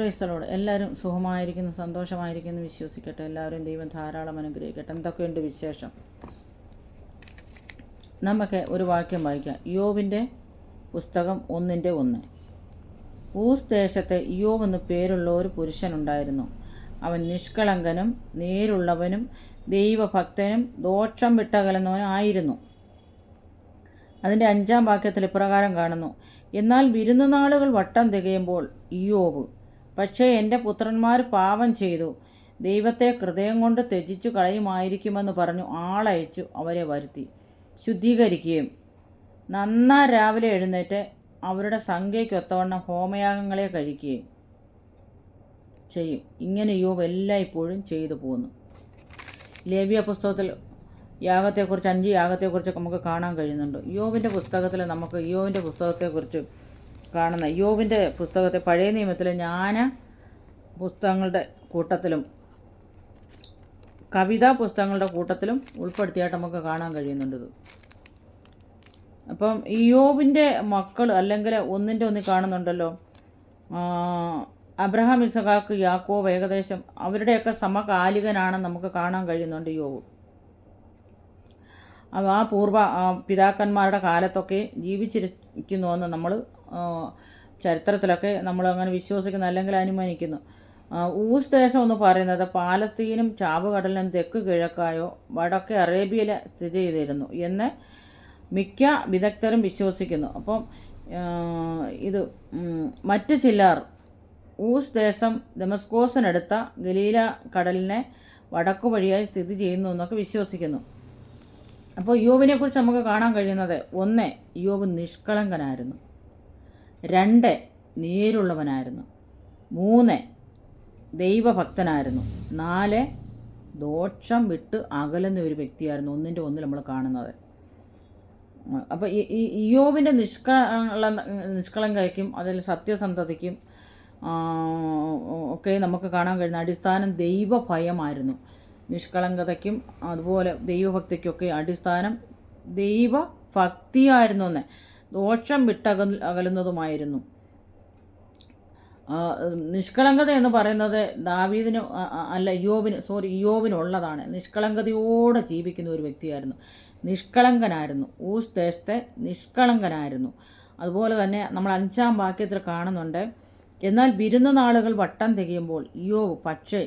ക്രൈസ്തലോട് എല്ലാവരും സുഖമായിരിക്കുന്നു സന്തോഷമായിരിക്കുന്നു വിശ്വസിക്കട്ടെ. എല്ലാവരും ദൈവം ധാരാളം അനുഗ്രഹിക്കട്ടെ. എന്തൊക്കെയുണ്ട് വിശേഷം? നമുക്ക് ഒരു വാക്യം വായിക്കാം. യോവിന്റെ പുസ്തകം ഒന്നിന്റെ ഒന്ന്. ഊസ് ദേശത്തെ യോവ് എന്ന് പേരുള്ള ഒരു പുരുഷനുണ്ടായിരുന്നു. അവൻ നിഷ്കളങ്കനും നേരുള്ളവനും ദൈവഭക്തനും ദോഷം വിട്ടകലുന്നവനും ആയിരുന്നു. അതിന്റെ അഞ്ചാം വാക്യത്തിൽ ഇപ്രകാരം കാണുന്നു. എന്നാൽ വിരുന്നുനാളുകൾ വട്ടം തികയുമ്പോൾ ഇയോബ് പക്ഷേ എന്റെ പുത്രന്മാർ പാപം ചെയ്തു. ദൈവത്തെ ഹൃദയം കൊണ്ട് ത്യജിച്ചു കളയുമായിരിക്കുമെന്ന് പറഞ്ഞു ആളയച്ചു അവരെ വരുത്തി. ശുദ്ധീകരിക്കുകയും നന്നാ രാവിലെ എഴുന്നേറ്റ് അവരുടെ സംഖ്യയ്ക്കൊത്തവണ്ണം ഹോമയാഗങ്ങളെ കഴിക്കുകയും ചെയ്യും. ഇങ്ങനെ യോബ് എല്ലായ്പ്പോഴും ചെയ്തു പോകുന്നു ലേവ്യ പുസ്തകത്തിൽ യാഗത്തെക്കുറിച്ച് അഞ്ച് യാഗത്തെക്കുറിച്ചൊക്കെ നമുക്ക് കാണാൻ കഴിയുന്നുണ്ട്. യോവിന്റെ പുസ്തകത്തിൽ നമുക്ക് യോവിന്റെ പുസ്തകത്തെക്കുറിച്ച് കാണുന്ന യോവിന്റെ പുസ്തകത്തെ പഴയ നിയമത്തിലെ ജ്ഞാന പുസ്തകങ്ങളുടെ കൂട്ടത്തിലും കവിതാ പുസ്തകങ്ങളുടെ കൂട്ടത്തിലും ഉൾപ്പെടുത്തിയായിട്ട് നമുക്ക് കാണാൻ കഴിയുന്നുണ്ട് ഇത്. അപ്പം യോബിന്റെ മക്കൾ അല്ലെങ്കിൽ ഒന്നിന്റെ ഒന്നി കാണുന്നുണ്ടല്ലോ. അബ്രഹാം ഇസഹാക്ക് യാക്കോബ് ഏകദേശം അവരുടെയൊക്കെ സമകാലികനാണെന്ന് നമുക്ക് കാണാൻ കഴിയുന്നുണ്ട് യോബ് ആ പൂർവ പിതാക്കന്മാരുടെ കാലത്തൊക്കെ ജീവിച്ചിരിക്കുന്നുവെന്ന് നമ്മൾ ചരിത്രത്തിലൊക്കെ നമ്മൾ അങ്ങനെ വിശ്വസിക്കുന്നു അല്ലെങ്കിൽ അനുമാനിക്കുന്നു. ഊസ് ദേശം എന്ന് പറയുന്നത് പാലസ്തീനും ചാവുകടലിനും തെക്ക് കിഴക്കായോ വടക്കേ അറേബ്യയിൽ സ്ഥിതി ചെയ്തിരുന്നു എന്ന് മിക്ക വിദഗ്ധരും വിശ്വസിക്കുന്നു. അപ്പം ഇത് മറ്റ് ചിലർ ഊസ് ദേശം ഡെമസ്കോസിനടുത്ത ഗലീല കടലിനെ വടക്കു വഴിയായി സ്ഥിതി ചെയ്യുന്നു എന്നൊക്കെ വിശ്വസിക്കുന്നു. അപ്പോൾ യോബിനെക്കുറിച്ച് നമുക്ക് കാണാൻ കഴിയുന്നത് ഒന്ന് യോബ് നിഷ്കളങ്കനായിരുന്നു. രണ്ട് നേരുള്ളവനായിരുന്നു. മൂന്ന് ദൈവഭക്തനായിരുന്നു. നാല് ദോഷം വിട്ട് അകലുന്ന ഒരു വ്യക്തിയായിരുന്നു. ഒന്നിന്റെ ഒന്നിൽ നമ്മൾ കാണുന്നത്. അപ്പോൾ ഈ ഇയോബിന്റെ നിഷ്കള നിഷ്കളങ്കയ്ക്കും അതിൽ സത്യസന്ധതയ്ക്കും ഒക്കെ നമുക്ക് കാണാൻ കഴിയുന്ന അടിസ്ഥാനം ദൈവഭയമായിരുന്നു. നിഷ്കളങ്കതയ്ക്കും അതുപോലെ ദൈവഭക്തിക്കൊക്കെ അടിസ്ഥാനം ദൈവഭക്തിയായിരുന്നു എന്ന്. ദോഷം വിട്ടക അകലുന്നതുമായിരുന്നു. നിഷ്കളങ്കത എന്ന് പറയുന്നത് ദാവീദിന് അല്ല യോബിന് സോറി യോബിനുള്ളതാണ് നിഷ്കളങ്കതയോടെ ജീവിക്കുന്ന ഒരു വ്യക്തിയായിരുന്നു. നിഷ്കളങ്കനായിരുന്നു. ഊസ് ദേശത്തെ നിഷ്കളങ്കനായിരുന്നു. അതുപോലെ തന്നെ നമ്മൾ അഞ്ചാം വാക്യത്തിൽ കാണുന്നുണ്ട് എന്നാൽ വിരുന്ന നാളുകൾ വട്ടം തികയുമ്പോൾ യോബ് പക്ഷേ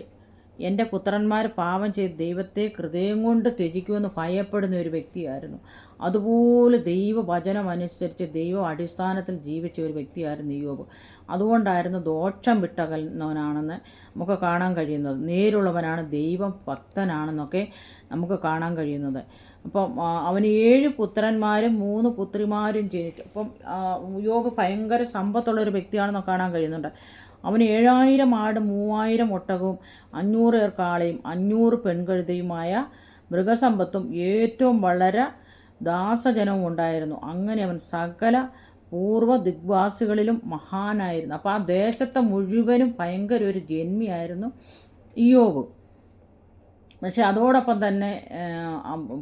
എന്റെ പുത്രന്മാർ പാപം ചെയ്ത് ദൈവത്തെ ഹൃദയം കൊണ്ട് ത്യജിക്കുമെന്ന് ഭയപ്പെടുന്ന ഒരു വ്യക്തിയായിരുന്നു. അതുപോലെ ദൈവവചനം അനുസരിച്ച് ദൈവ അടിസ്ഥാനത്തിൽ ജീവിച്ച ഒരു വ്യക്തിയായിരുന്നു യോബ്. അതുകൊണ്ടായിരുന്നു ദോഷം വിട്ടകലുന്നവനാണെന്ന് നമുക്ക് കാണാൻ കഴിയുന്നത്. നേരുള്ളവനാണ് ദൈവം ഭക്തനാണെന്നൊക്കെ നമുക്ക് കാണാൻ കഴിയുന്നത്. അപ്പം അവന് ഏഴ് പുത്രന്മാരും മൂന്ന് പുത്രിമാരും ജനിച്ചു. അപ്പം യോബ് ഭയങ്കര സമ്പത്തുള്ള ഒരു വ്യക്തിയാണെന്ന് കാണാൻ കഴിയുന്നുണ്ട്. അവന് ഏഴായിരം ആട് മൂവായിരം ഒട്ടകവും അഞ്ഞൂറ് കാളയും അഞ്ഞൂറ് പെൺകഴുതയുമായ മൃഗസമ്പത്തും ഏറ്റവും വളരെ ദാസജനവും ഉണ്ടായിരുന്നു. അങ്ങനെ അവൻ സകല പൂർവ ദിഗ്വാസികളിലും മഹാനായിരുന്നു. അപ്പോൾ ആ ദേശത്തെ മുഴുവനും ഭയങ്കര ഒരു ജന്മിയായിരുന്നു ഇയോബ് പക്ഷെ അതോടൊപ്പം തന്നെ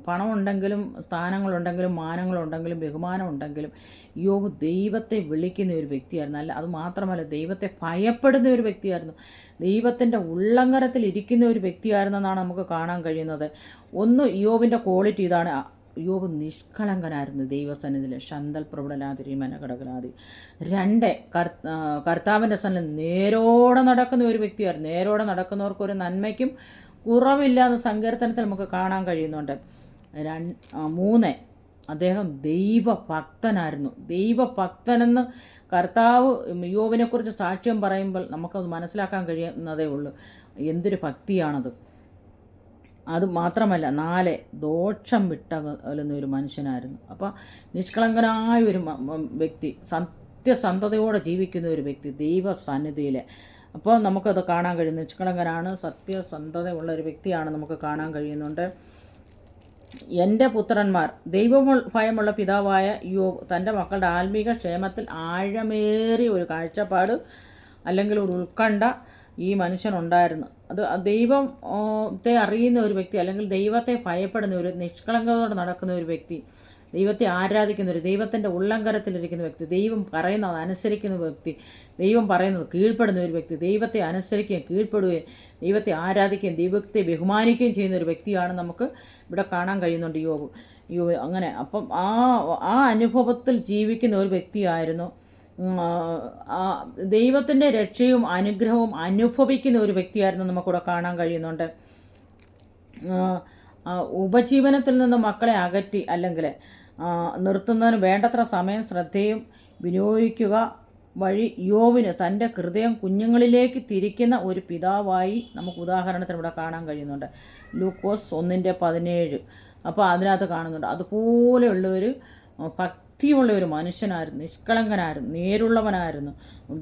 പണമുണ്ടെങ്കിലും സ്ഥാനങ്ങളുണ്ടെങ്കിലും മാനങ്ങളുണ്ടെങ്കിലും ബഹുമാനം ഉണ്ടെങ്കിലും യോബ് ദൈവത്തെ വിളിക്കുന്ന ഒരു വ്യക്തിയായിരുന്നു. അല്ല അത് മാത്രമല്ല ദൈവത്തെ ഭയപ്പെടുന്ന ഒരു വ്യക്തിയായിരുന്നു. ദൈവത്തിന്റെ ഉള്ളങ്കരത്തിൽ ഇരിക്കുന്ന ഒരു വ്യക്തിയായിരുന്നെന്നാണ് നമുക്ക് കാണാൻ കഴിയുന്നത്. ഒന്ന് യോബിന്റെ ക്വാളിറ്റി ഇതാണ്. യോബ് നിഷ്കളങ്കനായിരുന്നു ദൈവസന്നിധിയിൽ. ശന്തൽ പ്രബലനാതിരി മനകടകലാതി രണ്ട് കർ കർത്താവിന്റെ സന്നിധി നേരോടെ നടക്കുന്ന ഒരു വ്യക്തിയായിരുന്നു. നേരോടെ നടക്കുന്നവർക്ക് ഒരു നന്മയ്ക്കും കുറവില്ലാന്ന് സങ്കീർത്തനത്തിൽ നമുക്ക് കാണാൻ കഴിയുന്നുണ്ട്. മൂന്ന്. അദ്ദേഹം ദൈവഭക്തനായിരുന്നു. ദൈവഭക്തനെന്ന് കർത്താവ് യോവിനെക്കുറിച്ച് സാക്ഷ്യം പറയുമ്പോൾ നമുക്കത് മനസ്സിലാക്കാൻ കഴിയുന്നതേ ഉള്ളൂ. എന്തൊരു ഭക്തിയാണത്. അത് മാത്രമല്ല നാല് ദോഷം വിട്ടകലുന്ന ഒരു മനുഷ്യനായിരുന്നു. അപ്പോൾ നിഷ്കളങ്കനായ ഒരു വ്യക്തി സത്യസന്ധതയോടെ ജീവിക്കുന്ന ഒരു വ്യക്തി ദൈവസന്നിധിയിൽ അപ്പോൾ നമുക്കത് കാണാൻ കഴിയുന്നു. നിഷ്കളങ്കനാണ് സത്യസന്ധതയുള്ള ഒരു വ്യക്തിയാണ് നമുക്ക് കാണാൻ കഴിയുന്നുണ്ട്. എന്റെ പുത്രന്മാർ ദൈവമു ഭയമുള്ള പിതാവായ യോ തന്റെ മക്കളുടെ ആത്മീക ക്ഷേമത്തിൽ ആഴമേറിയ ഒരു കാഴ്ചപ്പാട് അല്ലെങ്കിൽ ഒരു ഉത്കണ്ഠ ഈ മനുഷ്യനുണ്ടായിരുന്നു അത് ആ ദൈവം ആ, ത്തെ അറിയുന്ന ഒരു വ്യക്തി അല്ലെങ്കിൽ ദൈവത്തെ ഭയപ്പെടുന്ന ഒരു നിഷ്കളങ്കതയോടെ നടക്കുന്ന ഒരു വ്യക്തി ദൈവത്തെ ആരാധിക്കുന്ന ഒരു ദൈവത്തിന്റെ ഉള്ളംകരത്തിലിരിക്കുന്ന വ്യക്തി ദൈവം പറയുന്നത് അനുസരിക്കുന്ന വ്യക്തി ദൈവം പറയുന്നത് കീഴ്പ്പെടുന്ന ഒരു വ്യക്തി ദൈവത്തെ അനുസരിക്കുകയും കീഴ്പ്പെടുകയും ദൈവത്തെ ആരാധിക്കുകയും ദൈവത്തെ ബഹുമാനിക്കുകയും ചെയ്യുന്ന ഒരു വ്യക്തിയാണ് നമുക്ക് ഇവിടെ കാണാൻ കഴിയുന്നുണ്ട് യോബ്. യോ അങ്ങനെ. അപ്പം ആ ആ അനുഭവത്തിൽ ജീവിക്കുന്ന ഒരു വ്യക്തിയായിരുന്നു ദൈവത്തിന്റെ രക്ഷയും അനുഗ്രഹവും അനുഭവിക്കുന്ന ഒരു വ്യക്തിയായിരുന്നു നമുക്കിവിടെ കാണാൻ കഴിയുന്നുണ്ട്. ഉപജീവനത്തിൽ നിന്ന് മക്കളെ അകറ്റി അല്ലെങ്കിൽ നിർത്തുന്നതിന് വേണ്ടത്ര സമയം ശ്രദ്ധയും വിനിയോഗിക്കുക വഴി യോവിന് തന്റെ ഹൃദയം കുഞ്ഞുങ്ങളിലേക്ക് തിരിക്കുന്ന ഒരു പിതാവായി നമുക്ക് ഉദാഹരണത്തിന് ഇവിടെ കാണാൻ കഴിയുന്നുണ്ട്. ലൂക്കോസ് ഒന്നിന്റെ പതിനേഴ്. അപ്പോൾ അതിനകത്ത് കാണുന്നുണ്ട്. അതുപോലെയുള്ള ഒരു ഭക്തിയുള്ള ഒരു മനുഷ്യനായിരുന്നു നിഷ്കളങ്കനായിരുന്നു നേരുള്ളവനായിരുന്നു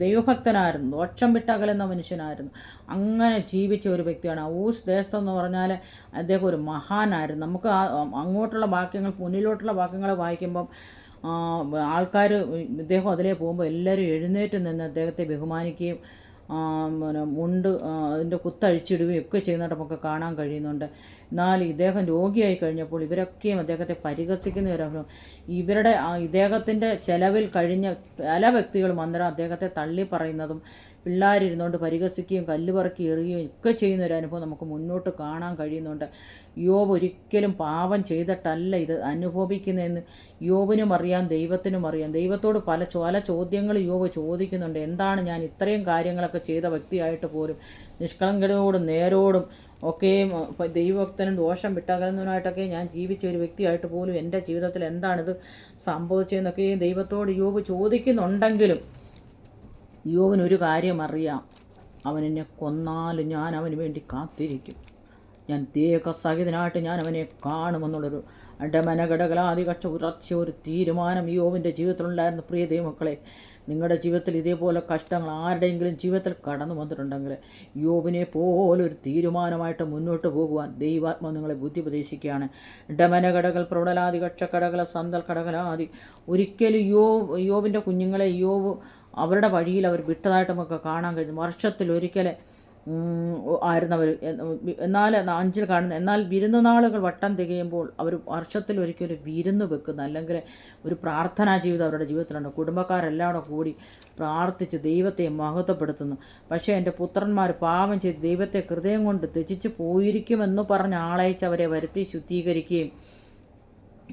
ദൈവഭക്തനായിരുന്നു ദോഷം വിട്ടകലുന്ന മനുഷ്യനായിരുന്നു. അങ്ങനെ ജീവിച്ച ഒരു വ്യക്തിയാണ് ഊസ് ദേശത്തെന്ന് പറഞ്ഞാൽ അദ്ദേഹം ഒരു മഹാനായിരുന്നു. നമുക്ക് അങ്ങോട്ടുള്ള വാക്യങ്ങൾ മുന്നിലോട്ടുള്ള വാക്യങ്ങൾ വായിക്കുമ്പം ആൾക്കാർ ഇദ്ദേഹം അതിലേ പോകുമ്പോൾ എല്ലാവരും എഴുന്നേറ്റ് നിന്ന് അദ്ദേഹത്തെ ബഹുമാനിക്കുകയും പിന്നെ മുണ്ട് അതിന്റെ കുത്തഴിച്ചിടുകയും ഒക്കെ ചെയ്യുന്നതായിട്ട് നമുക്ക് കാണാൻ കഴിയുന്നുണ്ട്. എന്നാൽ ഇദ്ദേഹം രോഗിയായി കഴിഞ്ഞപ്പോൾ ഇവരൊക്കെയും അദ്ദേഹത്തെ പരിഹസിക്കുന്നവരാണ് ഇവരുടെ ഇദ്ദേഹത്തിന്റെ ചെലവിൽ കഴിഞ്ഞ പല വ്യക്തികളും അന്നേരം അദ്ദേഹത്തെ തള്ളി പറയുന്നതും പിള്ളേരിരുന്നുകൊണ്ട് പരിഹസിക്കുകയും കല്ല് പറക്കി എറിയുകയും ഒക്കെ ചെയ്യുന്ന ഒരു അനുഭവം നമുക്ക് മുന്നോട്ട് കാണാൻ കഴിയുന്നുണ്ട്. യോബ് ഒരിക്കലും പാപം ചെയ്തിട്ടല്ല ഇത് അനുഭവിക്കുന്നതെന്ന് യോബിനും അറിയാം ദൈവത്തിനും അറിയാം. ദൈവത്തോട് പല പല ചോദ്യങ്ങൾ യോബ് ചോദിക്കുന്നുണ്ട്. എന്താണ് ഞാൻ ഇത്രയും കാര്യങ്ങളൊക്കെ ചെയ്ത വ്യക്തിയായിട്ട് പോലും നിഷ്കളങ്കരോടും നേരോടും ഒക്കെയും ദൈവഭക്തനും ദോഷം വിട്ടകലുന്നതിനായിട്ടൊക്കെ ഞാൻ ജീവിച്ച ഒരു വ്യക്തിയായിട്ട് പോലും എന്റെ ജീവിതത്തിൽ എന്താണിത് സംഭവിച്ചതെന്നൊക്കെയും ദൈവത്തോട് യോബ് ചോദിക്കുന്നുണ്ടെങ്കിലും യോവനൊരു കാര്യം അറിയാം അവൻ എന്നെ കൊന്നാലും ഞാൻ അവന് വേണ്ടി കാത്തിരിക്കും. ഞാൻ ദേഹസഹിതനായിട്ട് ഞാൻ അവനെ കാണുമെന്നുള്ളൊരു അടമനഘടകലാദികക്ഷ ഉറച്ച ഒരു തീരുമാനം യോവിന്റെ ജീവിതത്തിലുണ്ടായിരുന്നു. പ്രിയ ദൈവമക്കളെ നിങ്ങളുടെ ജീവിതത്തിൽ ഇതേപോലെ കഷ്ടങ്ങൾ ആരുടെയെങ്കിലും ജീവിതത്തിൽ കടന്നു വന്നിട്ടുണ്ടെങ്കിൽ യോബിനെ പോലെ ഒരു തീരുമാനമായിട്ട് മുന്നോട്ട് പോകുവാൻ ദൈവാത്മ നിങ്ങളെ ബുദ്ധി പ്രതീക്ഷിക്കുകയാണ് ഡമനഘടകൾ പ്രൗഢലാദികക്ഷ കക്ഷക്കടകൾ സന്തൽ കടകലാദി ഒരിക്കലും യോ യോബിന്റെ കുഞ്ഞുങ്ങളെ യോവ് അവരുടെ വഴിയിൽ അവർ വിട്ടതായിട്ട് നമുക്ക് കാണാൻ കഴിയും. വർഷത്തിൽ ആയിരുന്നവർ എന്നാൽ അഞ്ചിൽ കാണുന്ന എന്നാൽ വിരുന്നുനാളുകൾ വട്ടം തികയുമ്പോൾ അവർ വർഷത്തിൽ ഒരിക്കലും വിരുന്ന് വെക്കുന്ന. അല്ലെങ്കിൽ ഒരു പ്രാർത്ഥനാ ജീവിതം അവരുടെ ജീവിതത്തിലുണ്ട്. കുടുംബക്കാരെല്ലാം കൂടെ കൂടി പ്രാർത്ഥിച്ച് ദൈവത്തെ മഹത്വപ്പെടുത്തുന്നു. പക്ഷേ എന്റെ പുത്രന്മാർ പാപം ചെയ്ത് ദൈവത്തെ ഹൃദയം കൊണ്ട് ത്യജിച്ച് പോയിരിക്കുമെന്ന് പറഞ്ഞ് ആളയച്ച് അവരെ വരുത്തി ശുദ്ധീകരിക്കുകയും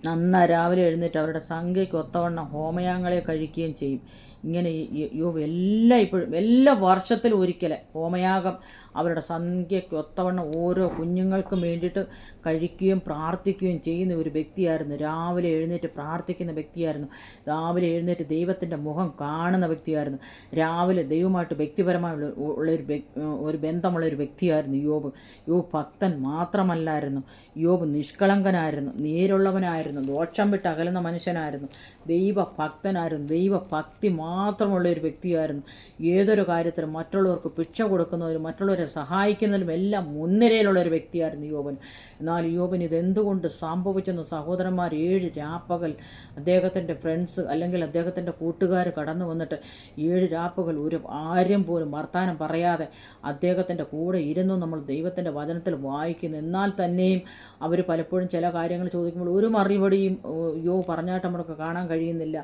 നന്ന രാവിലെ എഴുന്നേറ്റ് അവരുടെ സംഖ്യയ്ക്ക് ഒത്തവണ്ണം ഹോമയാങ്ങളെ കഴിക്കുകയും ചെയ്യും. ഇങ്ങനെ യോ എല്ലാ ഇപ്പോഴും എല്ലാ വർഷത്തിലും ഒരിക്കലെ ഹോമയാഗം അവരുടെ സംഖ്യയ്ക്ക് ഒത്തവണ്ണം ഓരോ കുഞ്ഞുങ്ങൾക്കും വേണ്ടിയിട്ട് കഴിക്കുകയും പ്രാർത്ഥിക്കുകയും ചെയ്യുന്ന ഒരു വ്യക്തിയായിരുന്നു. രാവിലെ എഴുന്നേറ്റ് പ്രാർത്ഥിക്കുന്ന വ്യക്തിയായിരുന്നു. രാവിലെ എഴുന്നേറ്റ് ദൈവത്തിന്റെ മുഖം കാണുന്ന വ്യക്തിയായിരുന്നു. രാവിലെ ദൈവമായിട്ട് വ്യക്തിപരമായുള്ള ഉള്ള ഒരു ഒരു ബന്ധമുള്ള ഒരു വ്യക്തിയായിരുന്നു യോബ്. യോബ് ഭക്തൻ മാത്രമല്ലായിരുന്നു. യോബ് നിഷ്കളങ്കനായിരുന്നു. നേരുള്ളവനായിരുന്നു. ദോഷം വിട്ട് അകലുന്ന മനുഷ്യനായിരുന്നു. ദൈവഭക്തനായിരുന്നു. ദൈവഭക്തി മാത്രമുള്ള ഒരു വ്യക്തിയായിരുന്നു. ഏതൊരു കാര്യത്തിലും മറ്റുള്ളവർക്ക് പിച്ച കൊടുക്കുന്നതിലും മറ്റുള്ളവരെ സഹായിക്കുന്നതിലും എല്ലാം മുൻനിരയിലുള്ള ഒരു വ്യക്തിയായിരുന്നു യോബൻ. എന്നാൽ യോബൻ ഇതെന്തുകൊണ്ട് സംഭവിച്ചെന്ന് സഹോദരന്മാർ ഏഴ് രാപ്പകൽ അദ്ദേഹത്തിന്റെ ഫ്രണ്ട്സ് അല്ലെങ്കിൽ അദ്ദേഹത്തിന്റെ കൂട്ടുകാർ കടന്നു വന്നിട്ട് ഏഴ് രാപ്പകൽ ഒരു ആരും പോലും വർത്തമാനം പറയാതെ അദ്ദേഹത്തിന്റെ കൂടെ ഇരുന്നു നമ്മൾ ദൈവത്തിന്റെ വചനത്തിൽ വായിക്കുന്നു. എന്നാൽ തന്നെയും അവർ പലപ്പോഴും ചില കാര്യങ്ങൾ ചോദിക്കുമ്പോൾ ഒരു മറുപടിയും യോ പറഞ്ഞായിട്ട് നമ്മൾക്ക് കാണാൻ കഴിയുന്നില്ല.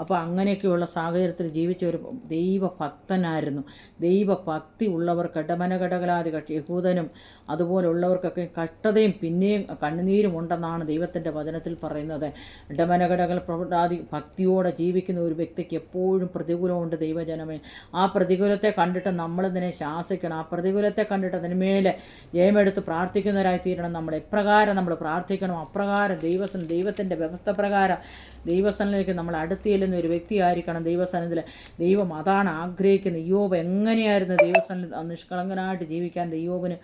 അപ്പോൾ അങ്ങനെയൊക്കെയുള്ള സാഹചര്യത്തിൽ ജീവിച്ച ഒരു ദൈവഭക്തനായിരുന്നു. ദൈവഭക്തി ഉള്ളവർ കടമനകടകലാതി യഹൂദനും അതുപോലുള്ളവർക്കൊക്കെ കഷ്ടതയും പിന്നെയും കണ്ണുനീരും ഉണ്ടെന്നാണ് ദൈവത്തിന്റെ വചനത്തിൽ പറയുന്നത്. ഇടമനകടകൾ പ്രവൃത്തി ഭക്തിയോടെ ജീവിക്കുന്ന ഒരു വ്യക്തിക്ക് എപ്പോഴും പ്രതികൂലമുണ്ട് ദൈവജനമേ. ആ പ്രതികൂലത്തെ കണ്ടിട്ട് നമ്മൾ നമ്മളിതിനെ ശാസിക്കണം. ആ പ്രതികൂലത്തെ കണ്ടിട്ട് അതിന്മേലെ ജയമെടുത്ത് പ്രാർത്ഥിക്കുന്നവരായി തീരണം. നമ്മൾ എപ്രകാരം നമ്മൾ പ്രാർത്ഥിക്കണം. അപ്രകാരം ദൈവസം ദൈവത്തിന്റെ വ്യവസ്ഥ പ്രകാരം ദൈവസനിലേക്ക് നമ്മൾ അടുത്തിയില്ലെന്ന ഒരു വ്യക്തിയായിരിക്കണം ദൈവസനത്തിൽ ദൈവം അതാണ് ആഗ്രഹിക്കുന്നത്. യോബ് എങ്ങനെയായിരുന്നു ദൈവസനിൽ നിഷ്കളങ്കനായിട്ട് ജീവിക്കാൻ ദൈവോബിന്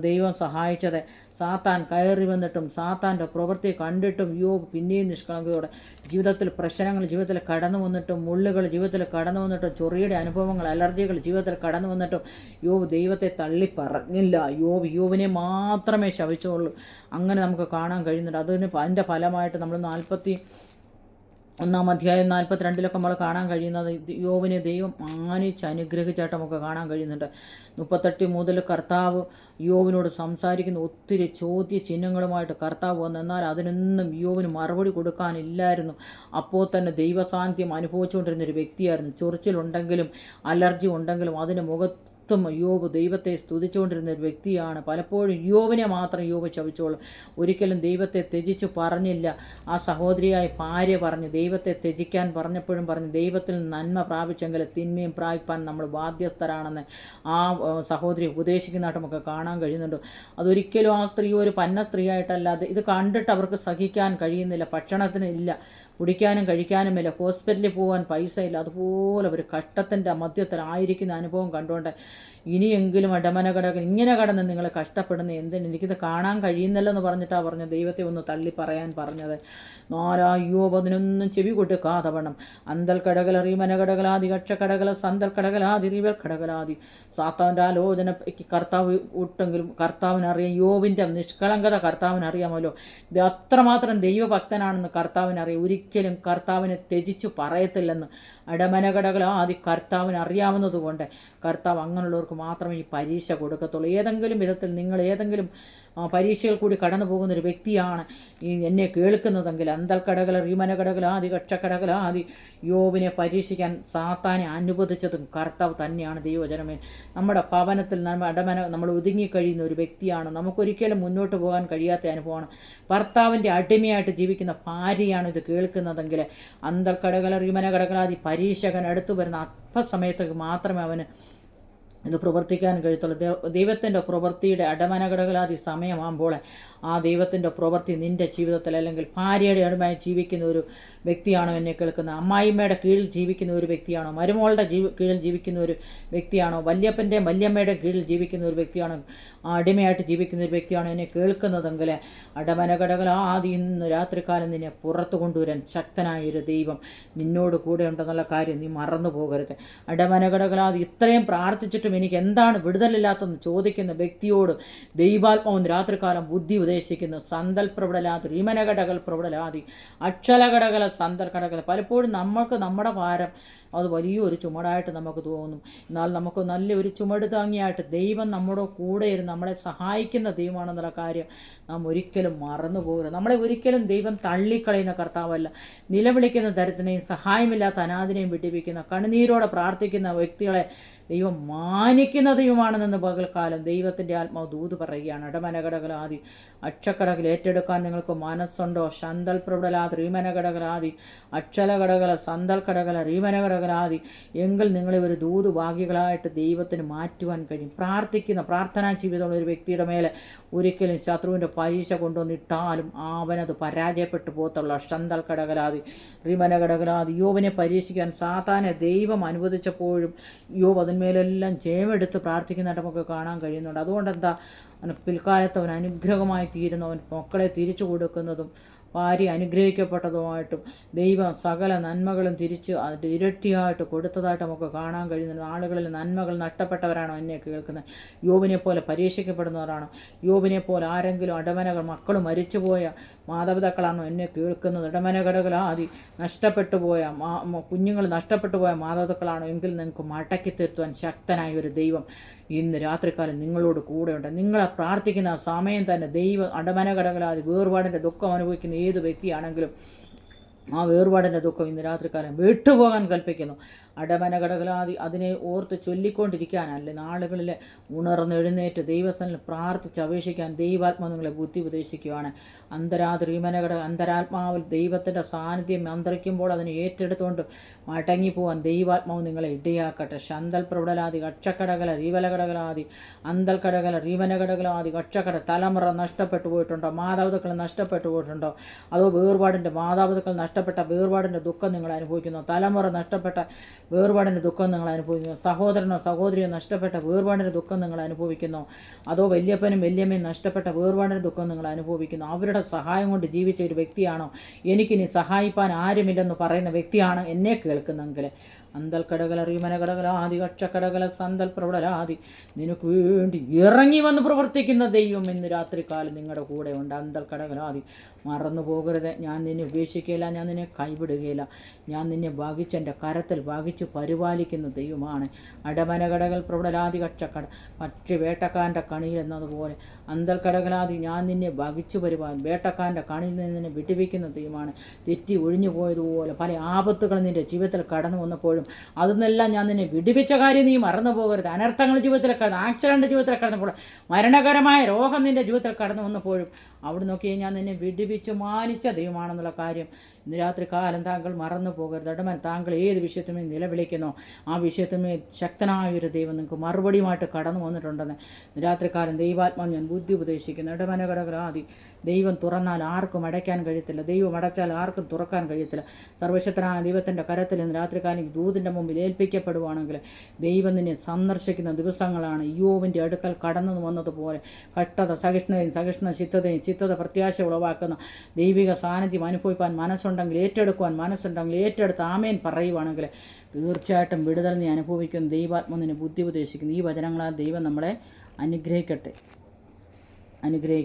ദൈവം സഹായിച്ചത്. സാത്താൻ കയറി വന്നിട്ടും സാത്താന്റെ പ്രവൃത്തി കണ്ടിട്ടും യോബ് പിന്നെയും നിഷ്കളങ്കതയോടെ ജീവിതത്തിൽ പ്രശ്നങ്ങൾ ജീവിതത്തിൽ കടന്നു വന്നിട്ടും മുള്ളുകൾ ജീവിതത്തിൽ കടന്നു വന്നിട്ടും ചൊറിയുടെ അനുഭവങ്ങൾ അലർജികൾ ജീവിതത്തിൽ കടന്നു വന്നിട്ടും യോബ് ദൈവത്തെ തള്ളി പറഞ്ഞില്ല യോബ് യോബിനെ മാത്രമേ ശവിച്ചുള്ളൂ. അങ്ങനെ നമുക്ക് കാണാൻ കഴിയുന്നുണ്ട്. അതിന് അതിന്റെ ഫലമായിട്ട് നമ്മൾ നാൽപ്പത്തി ഒന്നാം അധ്യായം നാൽപ്പത്തിരണ്ടിലൊക്കെ നമ്മൾ കാണാൻ കഴിയുന്നത് യോവിനെ ദൈവം മാനിച്ച് അനുഗ്രഹിച്ചായിട്ട് നമുക്ക് കാണാൻ കഴിയുന്നുണ്ട്. മുപ്പത്തെട്ട് മുതൽ കർത്താവ് യോവിനോട് സംസാരിക്കുന്ന. ഒത്തിരി ചോദ്യ ചിഹ്നങ്ങളുമായിട്ട് കർത്താവ് വന്നു എന്നാൽ അതിനൊന്നും യോവിന് മറുപടി കൊടുക്കാനില്ലായിരുന്നു. അപ്പോൾ തന്നെ ദൈവസാന്നിധ്യം അനുഭവിച്ചുകൊണ്ടിരുന്ന ഒരു വ്യക്തിയായിരുന്നു. ചൊറിച്ചിലുണ്ടെങ്കിലും അലർജി ഉണ്ടെങ്കിലും അതിന് മുഖത്ത് മൊത്തം യോബ് ദൈവത്തെ സ്തുതിച്ചുകൊണ്ടിരുന്ന ഒരു വ്യക്തിയാണ്. പലപ്പോഴും യോബിനെ മാത്രം യോബ് ചവിച്ചോളും ഒരിക്കലും ദൈവത്തെ ത്യജിച്ച് പറഞ്ഞില്ല. ആ സഹോദരിയായ ഭാര്യ പറഞ്ഞു ദൈവത്തെ ത്യജിക്കാൻ പറഞ്ഞപ്പോഴും പറഞ്ഞ് ദൈവത്തിൽ നന്മ പ്രാപിച്ചെങ്കിൽ തിന്മയും പ്രാപിപ്പാൻ നമ്മൾ ബാധ്യസ്ഥരാണെന്ന് ആ സഹോദരി ഉപദേശിക്കുന്നതായിട്ട് നമുക്ക് കാണാൻ കഴിയുന്നുണ്ട്. അതൊരിക്കലും ആ സ്ത്രീ ഒരു പന്ന സ്ത്രീയായിട്ടല്ലാതെ ഇത് കണ്ടിട്ട് അവർക്ക് സഹിക്കാൻ കഴിയുന്നില്ല. ഭക്ഷണത്തിന് ഇല്ല. കുടിക്കാനും കഴിക്കാനുമില്ല ഹോസ്പിറ്റലിൽ പോകാൻ പൈസ ഇല്ല അതുപോലെ ഒരു കഷ്ടത്തിന്റെ മധ്യത്തിലായിരിക്കുന്ന അനുഭവം കണ്ടുകൊണ്ട് ഇനിയെങ്കിലും അടമന കടകൾ ഇങ്ങനെ കടന്ന് നിങ്ങൾ കഷ്ടപ്പെടുന്ന എന്തിന്? എനിക്കിത് കാണാൻ കഴിയുന്നില്ലെന്ന് പറഞ്ഞിട്ടാണ് പറഞ്ഞത്. ദൈവത്തെ ഒന്ന് തള്ളി പറയാൻ പറഞ്ഞത്. നാലായോ പതിനൊന്നും ചെവി കൊടുക്കാതെ വണ്ണം അന്തൽ കടകൾ റീമന കടകലാതി കക്ഷ കടകല സന്തൽ കടകലാതി റീവൽ കടകളാദി സാത്താവിന്റെ ആലോചന കർത്താവ് ഒട്ടെങ്കിലും കർത്താവിനറിയാം. യോവിന്റെ നിഷ്കളങ്കത കർത്താവിനറിയാമല്ലോ. ഇത് അത്രമാത്രം ദൈവഭക്തനാണെന്ന് കർത്താവിനറിയാം. ഒരിക്കലും കർത്താവിനെ ത്യജിച്ചു പറയത്തില്ലെന്ന് അടമനകടകളാദി കർത്താവിന് അറിയാവുന്നതുകൊണ്ട് കർത്താവ് അങ്ങനെയുള്ളവർക്ക് മാത്രമേ ഈ പരീക്ഷ കൊടുക്കത്തുള്ളൂ. ഏതെങ്കിലും വിധത്തിൽ നിങ്ങൾ ഏതെങ്കിലും പരീക്ഷയിൽ കൂടി കടന്നു പോകുന്ന ഒരു വ്യക്തിയാണ് ഈ എന്നെ കേൾക്കുന്നതെങ്കിൽ അന്തൽക്കടകൾ റീമനകടകൾ ആദി കക്ഷക്കടകൾ ആദി യോബിനെ പരീക്ഷിക്കാൻ സാത്താനെ അനുവദിച്ചതും കർത്താവ് തന്നെയാണ് ദൈവജനമേ. നമ്മുടെ ഭവനത്തിൽ നമ്മൾ അടമന നമ്മൾ ഒതുങ്ങിക്കഴിയുന്ന ഒരു വ്യക്തിയാണ്. നമുക്കൊരിക്കലും മുന്നോട്ട് പോകാൻ കഴിയാത്ത അനുഭവമാണ്. ഭർത്താവിന്റെ അടിമയായിട്ട് ജീവിക്കുന്ന ഭാര്യയാണ് ഇത് കേൾക്കുന്നതെങ്കിൽ അന്തൽക്കടകൾ റീമനകടകളാദി പരീക്ഷകൻ അടുത്തു വരുന്ന അല്പസമയത്തേക്ക് മാത്രമേ അവന് ഇത് പ്രവർത്തിക്കാൻ കഴിയത്തുള്ളൂ. ദൈവ- ദൈവത്തിന്റെ പ്രവൃത്തിയുടെ അടമനഘടകളാതി സമയമാകുമ്പോൾ ആ ദൈവത്തിന്റെ പ്രവൃത്തി നിന്റെ ജീവിതത്തിൽ അല്ലെങ്കിൽ ഭാര്യയുടെ അടുമായി ജീവിക്കുന്ന ഒരു വ്യക്തിയാണോ എന്നെ കേൾക്കുന്ന അമ്മായിമ്മയുടെ കീഴിൽ ജീവിക്കുന്ന ഒരു വ്യക്തിയാണോ മരുമോളുടെ ജീവ കീഴിൽ ജീവിക്കുന്ന ഒരു വ്യക്തിയാണോ വല്യപ്പന്റെ വല്യമ്മയുടെ കീഴിൽ ജീവിക്കുന്ന ഒരു വ്യക്തിയാണോ അടിമയായിട്ട് ജീവിക്കുന്ന ഒരു വ്യക്തിയാണോ എന്നെ കേൾക്കുന്നതെങ്കിൽ അടമനഘടകൾ ആദ്യം ഇന്ന് രാത്രികാലം നിന്നെ പുറത്തു കൊണ്ടുവരാൻ ശക്തനായൊരു ദൈവം നിന്നോട് കൂടെ ഉണ്ടെന്നുള്ള കാര്യം നീ മറന്നു പോകരുത്. അടമനകടകളാത് ഇത്രയും പ്രാർത്ഥിച്ചിട്ടും എനിക്ക് എന്താണ് വിടുതലില്ലാത്തതെന്ന് ചോദിക്കുന്ന വ്യക്തിയോട് ദൈവാത്മാവൻ രാത്രികാലം ബുദ്ധി ഉപദേശിക്കുന്നു സന്തൽ പ്രവിടലാതി റീമനകടകൾ പ്രവിടലാതി അക്ഷലകടകല സന്തൽ ഘടകൾ പലപ്പോഴും നമ്മൾക്ക് നമ്മുടെ ഭാരം അത് വലിയൊരു ചുമടായിട്ട് നമുക്ക് തോന്നും. എന്നാൽ നമുക്ക് നല്ലൊരു ചുമട് താങ്ങിയായിട്ട് ദൈവം നമ്മുടെ കൂടെ ഇരുന്ന് നമ്മളെ സഹായിക്കുന്ന ദൈവമാണെന്നുള്ള കാര്യം നാം ഒരിക്കലും മറന്നു പോകരുത്. നമ്മളെ ഒരിക്കലും ദൈവം തള്ളിക്കളയുന്ന കർത്താവല്ല. നിലവിളിക്കുന്ന തരത്തിനെയും സഹായമില്ലാത്ത അനാഥിനെയും വിട്ടിപ്പിക്കുന്ന കണ്ണുനീരോടെ പ്രാർത്ഥിക്കുന്ന വ്യക്തികളെ ദൈവം മാനിക്കുന്ന ദൈവമാണെന്ന് പകൽക്കാലം ദൈവത്തിന്റെ ആത്മാവ് ദൂത് പറയുകയാണ്. ഇടമനകടകലാതി അക്ഷക്കടകൾ ഏറ്റെടുക്കാൻ നിങ്ങൾക്ക് മനസ്സുണ്ടോ? ശന്തൽ പ്രബടലാതി റീമനകടകലാതി അക്ഷലകടകല സന്തൽ കടകല റീമനകടകലാതി എങ്കിൽ നിങ്ങളെ ഒരു ദൂത് ഭാഗ്യങ്ങളായിട്ട് ദൈവത്തിന് മാറ്റുവാൻ കഴിയും. പ്രാർത്ഥിക്കുന്ന പ്രാർത്ഥനാ ജീവിതമുള്ള ഒരു വ്യക്തിയുടെ മേലെ ഒരിക്കലും ശത്രുവിന്റെ പരീക്ഷ കൊണ്ടുവന്നിട്ടാലും അവനത് പരാജയപ്പെട്ടു പോകത്തുള്ള. ഷന്തൽ കടകലാതി റിമനകടകലാതി യോബിനെ പരീക്ഷിക്കാൻ സാധാരണ ദൈവം അനുവദിച്ചപ്പോഴും യോബ് അതിന്മേലെല്ലാം ജയമെടുത്ത് പ്രാർത്ഥിക്കുന്നതായിട്ട് നമുക്ക് കാണാൻ കഴിയുന്നുണ്ട്. അതുകൊണ്ട് എന്താ പിൽക്കാലത്ത് അവൻ അനുഗ്രഹമായി തീരുന്നു അവൻ മക്കളെ തിരിച്ചു കൊടുക്കുന്നതും ഭാര്യ അനുഗ്രഹിക്കപ്പെട്ടതുമായിട്ടും ദൈവം സകല നന്മകളും തിരിച്ച് അതിന്റെ ഇരട്ടിയായിട്ട് കൊടുത്തതായിട്ട് നമുക്ക് കാണാൻ കഴിയുന്നുണ്ട്. ആളുകളിൽ നന്മകൾ നഷ്ടപ്പെട്ടവരാണോ എന്നെ കേൾക്കുന്നത്. യോബിനെ പോലെ പരീക്ഷിക്കപ്പെടുന്നവരാണോ. യോബിനെ പോലെ ആരെങ്കിലും അടമനകൾ മക്കൾ മരിച്ചുപോയ മാതാപിതാക്കളാണോ എന്നെ കേൾക്കുന്നത്. ഇടമനകടകളാതി നഷ്ടപ്പെട്ടു പോയ കുഞ്ഞുങ്ങൾ നഷ്ടപ്പെട്ടു പോയ മാതാപിതാക്കളാണോ എങ്കിൽ നിങ്ങൾക്ക് മടക്കി തീർത്തുവാൻ ശക്തനായ ഒരു ദൈവം ഇന്ന് രാത്രികാലം നിങ്ങളോട് കൂടെയുണ്ട്. നിങ്ങളെ പ്രാർത്ഥിക്കുന്ന സമയം തന്നെ ദൈവം അടമനകടകളാതി വേർപാടിന്റെ ദുഃഖം അനുഭവിക്കുന്ന ഏത് വ്യക്തിയാണെങ്കിലും ആ വേർപാടിന്റെ ദുഃഖം ഇന്ന് രാത്രികാലം വിട്ടുപോകാൻ കൽപ്പിക്കുന്നു. അടമനകടകളാതി അതിനെ ഓർത്ത് ചൊല്ലിക്കൊണ്ടിരിക്കാനല്ല നാളുകളിൽ ഉണർന്നെഴുന്നേറ്റ് ദൈവസനിൽ പ്രാർത്ഥിച്ച് അപേക്ഷിക്കാൻ ദൈവാത്മാവ് നിങ്ങളെ ബുദ്ധി ഉപദേശിക്കുകയാണ് അന്തരാദ്രീമനകട അന്തരാത്മാവിൽ ദൈവത്തിന്റെ സാന്നിധ്യം അന്തരിക്കുമ്പോൾ അതിനെ ഏറ്റെടുത്തുകൊണ്ട് മടങ്ങിപ്പോവാൻ ദൈവാത്മാവ് നിങ്ങളെ ഇടയാക്കട്ടെ. ശന്തൽ പ്രബടലാതി കക്ഷക്കടകല റീവലകടകലാതി അന്തൽക്കടകല കടകല റീവനകടകലാതി കക്ഷക്കട തലമുറ നഷ്ടപ്പെട്ടു പോയിട്ടുണ്ടോ? മാതാപിതാക്കൾ നഷ്ടപ്പെട്ടു പോയിട്ടുണ്ടോ? അതോ വേർപാടിന്റെ മാതാപിതാക്കൾ നഷ്ടപ്പെട്ട വേർപാടിന്റെ ദുഃഖം നിങ്ങൾ അനുഭവിക്കുന്നു? തലമുറ നഷ്ടപ്പെട്ട വേർപാടിന്റെ ദുഃഖം നിങ്ങൾ അനുഭവിക്കുന്നു. സഹോദരനോ സഹോദരിയോ നഷ്ടപ്പെട്ട വേർപാടിന്റെ ദുഃഖം നിങ്ങൾ അനുഭവിക്കുന്നു. അതോ വല്യപ്പനും വല്യമ്മയും നഷ്ടപ്പെട്ട വേർപാടിന്റെ ദുഃഖം നിങ്ങൾ അനുഭവിക്കുന്നു. അവരുടെ സഹായം കൊണ്ട് ജീവിച്ച ഒരു വ്യക്തിയാണോ? എനിക്കിനി സഹായിപ്പാൻ ആരുമില്ലെന്ന് പറയുന്ന വ്യക്തിയാണ്? എന്നെ കേൾക്കുന്നെങ്കിൽ. അന്തൽ കടകല റീമന കടകലാതി കക്ഷക്കടകല സന്തൽ പ്രബലരാതി നിനക്ക് വേണ്ടി ഇറങ്ങി വന്ന് പ്രവർത്തിക്കുന്ന ദൈവം ഇന്ന് രാത്രികാലം നിങ്ങളുടെ കൂടെ ഉണ്ട്. അന്തൽ കടകലാതി മറന്നു പോകരുത്. ഞാൻ നിന്നെ ഉപേക്ഷിക്കുകയില്ല ഞാൻ നിന്നെ കൈവിടുകയില്ല. ഞാൻ നിന്നെ ഭാഗിച്ച് എന്റെ കരത്തിൽ ഭാഗിച്ച് പരിപാലിക്കുന്ന ദൈവമാണ്. അടമന കടകൾ പ്രബലരാതി കക്ഷക്കട പക്ഷി വേട്ടക്കാരന്റെ കണിയിൽ എന്നതുപോലെ. അന്തൽ കടകലാതി ഞാൻ നിന്നെ ഭാഗിച്ചു പരിപാലി വേട്ടക്കാരന്റെ കണിയിൽ നിന്ന് നിന്നെ വിട്ടുവയ്ക്കുന്ന ദൈവമാണ്. തെറ്റി ഒഴിഞ്ഞു പോയതുപോലെ പല ആപത്തുകൾ നിന്റെ ജീവിതത്തിൽ കടന്നു വന്നപ്പോഴും അതിനെല്ലാം ഞാൻ നിന്നെ വിടിപ്പിച്ച കാര്യം നീ മറന്നു പോകരുത് അനർത്ഥങ്ങൾ ജീവിതത്തിൽ കടന്നു ആക്സിഡന്റ് ജീവിതത്തിൽ കടന്നപ്പോൾ മരണകരമായ രോഗം നിന്റെ ജീവിതത്തിൽ കടന്നു വന്നപ്പോഴും അവിടെ നോക്കി ഞാൻ നിന്നെ വിടിപ്പിച്ച് മാനിച്ച ദൈവമാണെന്നുള്ള കാര്യം. ഇന്ന് രാത്രി കാലം താങ്കൾ മറന്നു പോകരുത് അടമൻ താങ്കൾ ഏത് വിഷയത്തുമേ നിലവിളിക്കുന്നോ. ആ വിഷയത്തുമേ ശക്തനായൊരു ദൈവം നിങ്ങൾക്ക് മറുപടിയുമായിട്ട് കടന്നു വന്നിട്ടുണ്ടെന്ന് ഇന്ന് രാത്രി കാലം ദൈവാത്മാവ് ഞാൻ ബുദ്ധി ഉപദേശിക്കുന്നു. ഇടമനകടകരാതി ദൈവം തുറന്നാൽ ആർക്കും അടയ്ക്കാൻ കഴിയത്തില്ല. ദൈവം അടച്ചാൽ ആർക്കും തുറക്കാൻ കഴിയത്തില്ല. സർവശക്തനായ ദൈവത്തിന്റെ കരത്തിൽ ഇന്ന് രാത്രികാലം ദൂതിന്റെ മുമ്പിൽ ഏൽപ്പിക്കപ്പെടുവാണെങ്കിൽ ദൈവം നിന്നെ സന്ദർശിക്കുന്ന ദിവസങ്ങളാണ്. യോവിന്റെ അടുക്കൽ കടന്നു വന്നതുപോലെ കഷ്ടത സഹിഷ്ണുതയും സഹിഷ്ണു ചിത്തതയും ചിത്തത പ്രത്യാശ ഉളവാക്കുന്ന ദൈവിക സാന്നിധ്യം അനുഭവിക്കാൻ മനസ്സുണ്ടെങ്കിൽ ഏറ്റെടുക്കുവാൻ മനസ്സുണ്ടെങ്കിൽ ഏറ്റെടുത്ത് ആമേൻ പറയുവാണെങ്കിൽ തീർച്ചയായിട്ടും വിടുതൽ നീ അനുഭവിക്കുന്ന ദൈവാത്മ നിന്നെ ബുദ്ധി ഉപദേശിക്കുന്നു ഈ വചനങ്ങളാൽ ദൈവം നമ്മളെ അനുഗ്രഹിക്കട്ടെ. അനുഗ്രഹിക്കട്ടെ.